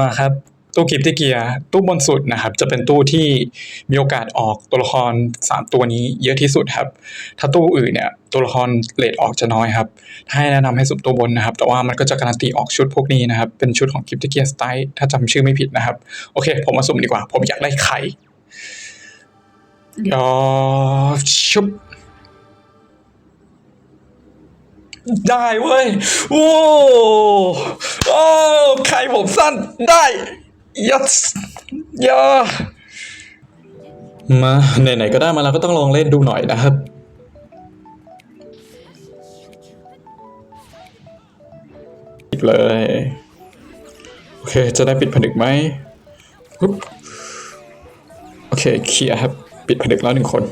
มาครับตู้กิฟต์เกียร์ตู้บนสุดนะครับ จะเป็นตู้ที่มีโอกาสออกตัวละคร 3 ตัวนี้เยอะที่สุดครับ ถ้าตู้อื่นเนี่ยตัวละครเลทออกจะน้อยครับถ้าให้แนะนำให้สุ่มตัวบนนะครับ แต่ว่ามันก็จะการันตีออกชุดพวกนี้นะครับ เป็นชุดของกิฟต์เกียร์สไตล์ถ้าจำชื่อไม่ผิดนะครับ โอเค ผมมาสุ่มดีกว่า ผมอยากได้ไข่ยอชุบได้เว้ย โอ้ โอ้ไข่ผมสั้นได้ยัดยามาไหนๆก็ได้มาแล้วก็ต้องลองเล่นดูหน่อยนะครับอีกเลย โอเค จะได้ปิดผนึกไหมโอเคเคลียร์ครับ ปิดผนึกแล้วหนึ่งคน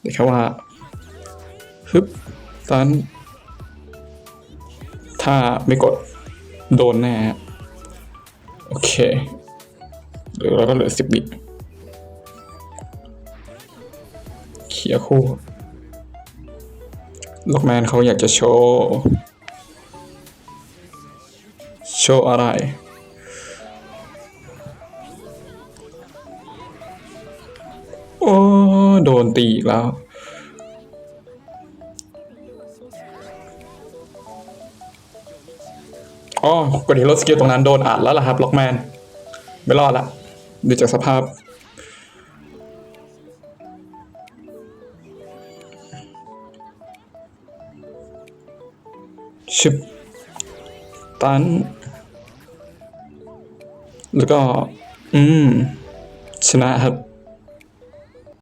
เดี๋ยวแค่ว่าฮึบตัน ถ้าไม่กดโดนแน่โอเคเหลือเราก็เหลือสิบบิตเคลียคู่ล็อกแมนเขาอยากจะโชว์ โชว์อะไร โอ้ โดนตีอีกแล้ว อ๋อกดฮีโร่สกิลตรงนั้นโดนอัดแล้วล่ะครับล็อกแมน ไม่รอดละดูจากสภาพ ชิบตัน แล้วก็ อืม ชนะครับ